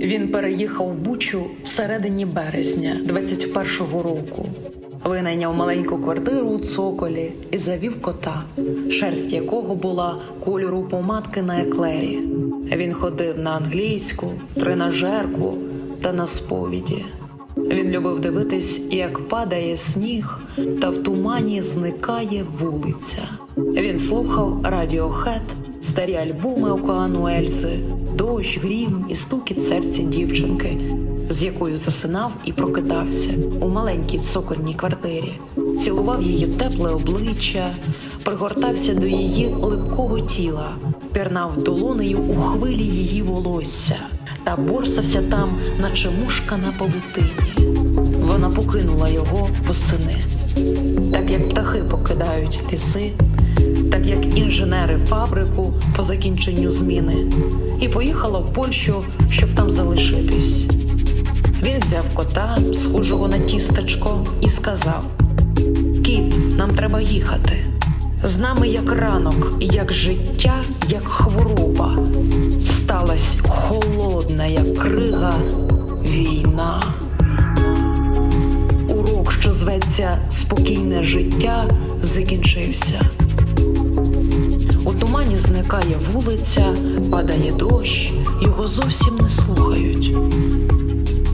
Він переїхав в Бучу всередині березня 21-го року. Винайняв маленьку квартиру у цоколі і завів кота, шерсть якого була кольору помадки на еклері. Він ходив на англійську, тренажерку та на сповіді. Він любив дивитись, як падає сніг, та в тумані зникає вулиця. Він слухав радіохет, старі альбоми океану Ельзи, дощ, грім і стукіт серця дівчинки, з якою засинав і прокидався у маленькій цокольній квартирі, цілував її тепле обличчя, пригортався до її липкого тіла, пірнав долонею у хвилі її волосся та борсався там, наче мушка на павутині. Вона покинула його восени, так як птахи покидають ліси, так як інженери фабрику по закінченню зміни, і поїхала в Польщу, щоб там залишитись. Він взяв кота, схожого на тістечко, і сказав: Кіт, нам треба їхати. З нами як ранок, як життя, як хвороба. Сталась холодна, як крига, війна. Урок, що зветься спокійне життя, закінчився. Зникає вулиця, падає дощ, його зовсім не слухають.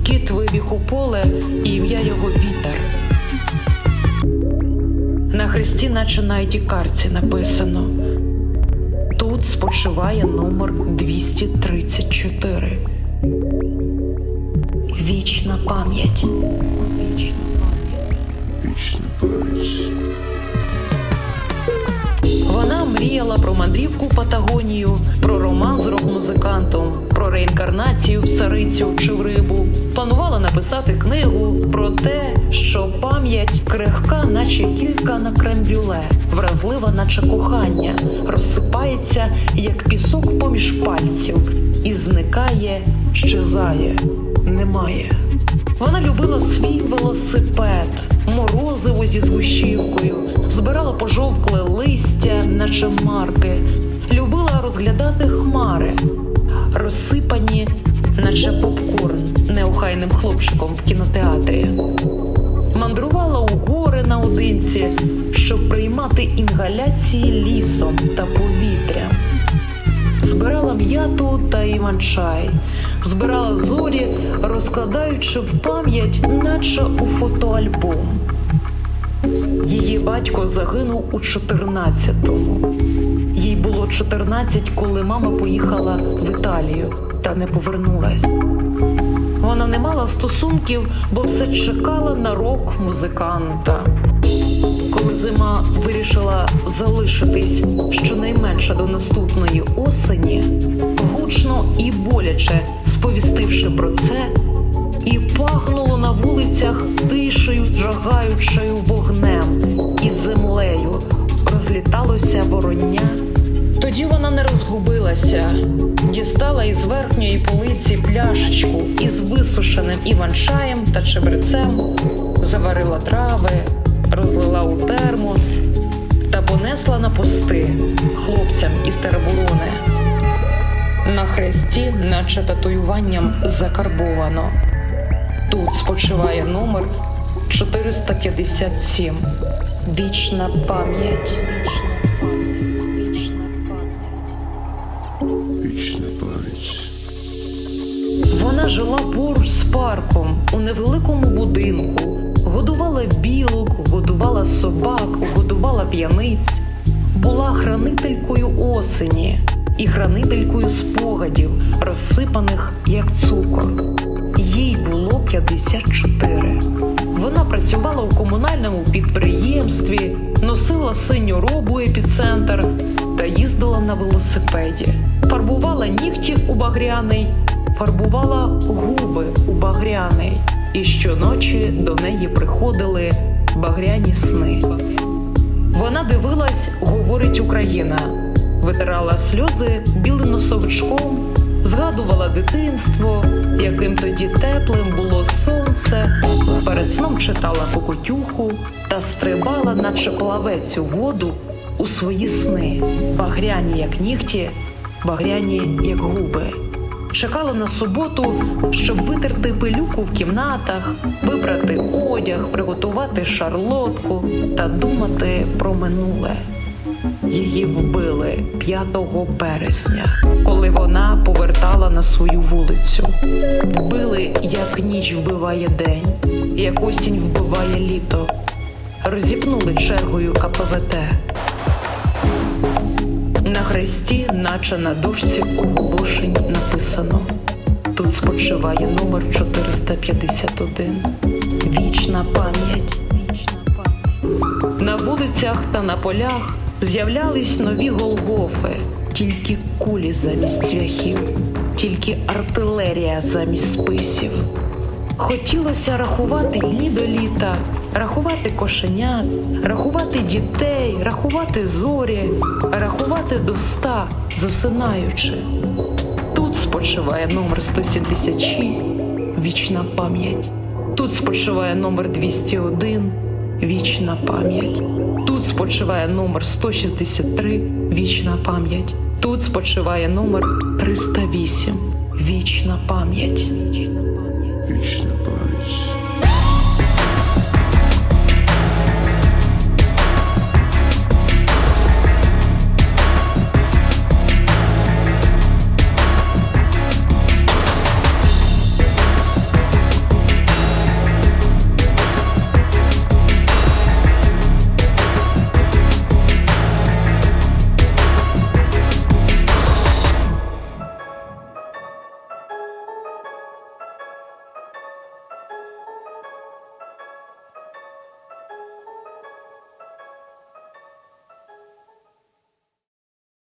Кіт вибіг у поле, і ім'я його вітер. На хресті, наче на ID-карці написано. Тут спочиває номер 234. Вічна пам'ять. Вічна пам'ять. Мріяла про мандрівку в Патагонію, про роман з рок-музикантом, про реінкарнацію в царицю чи в рибу. Планувала написати книгу про те, що пам'ять крихка, наче кілька на крем-брюле, вразлива, наче кохання, розсипається, як пісок поміж пальців, і зникає, щезає, немає. Вона любила свій велосипед, морозиво зі згущівкою, збирала пожовкле листя, наче марки, любила розглядати хмари, розсипані, наче попкорн, неохайним хлопчиком в кінотеатрі. Мандрувала у гори наодинці, щоб приймати інгаляції лісом та повітрям. Збирала м'яту та іван-чай, збирала зорі, розкладаючи в пам'ять, наче у фотоальбом. Її батько загинув у 14-му. Їй було 14, коли мама поїхала в Італію та не повернулась. Вона не мала стосунків, бо все чекала на рок-музиканта. Коли зима вирішила залишитись щонайменше до наступної осені, гучно і боляче сповістивши про це, і пахнуло на вулицях тишею, жагаючою вогнем і землею, розліталося вороння. Тоді вона не розгубилася, дістала із верхньої полиці пляшечку із висушеним іван-чаєм та чебрецем, заварила трави, розлила у термос та понесла на пости хлопцям із тероборони. На хресті, наче татуюванням, закарбовано. Тут спочиває номер 457. Вічна пам'ять. Вічна пам'ять. Вона жила поруч з парком у невеликому будинку, годувала білок, годувала собак, годувала п'яниць, була хранителькою осені і хранителькою спогадів, розсипаних як цукор. Їй було 54. Вона працювала у комунальному підприємстві, носила синю робу епіцентр та їздила на велосипеді, фарбувала нігті у багряний, фарбувала губи у багряний, і щоночі до неї приходили багряні сни. Вона дивилась, говорить Україна, витирала сльози білим носовичком, згадувала дитинство, яким тоді теплим було сонце. Перед сном читала покотюху та стрибала, наче плавець у воду, у свої сни, багряні, як нігті, багряні, як губи. Чекала на суботу, щоб витерти пилюку в кімнатах, вибрати одяг, приготувати шарлотку та думати про минуле. Її вбили 5 березня, коли вона повертала на свою вулицю. Вбили, як ніч вбиває день, як осінь вбиває літо. Розіпнули чергою КПВТ. На хресті, наче на дошці оголошень, написано: тут спочиває номер 451. Вічна пам'ять. На вулицях та на полях з'являлись нові голгофи, тільки кулі замість цвяхів, тільки артилерія замість списів. Хотілося рахувати дні до літа, рахувати кошенят, рахувати дітей, рахувати зорі, рахувати до ста, засинаючи. Тут спочиває номер 176 вічна пам'ять. Тут спочиває номер 201 вічна пам'ять. Тут спочиває номер 163 вічна пам'ять. Тут спочиває номер 308 вічна пам'ять. Вічна пам'ять.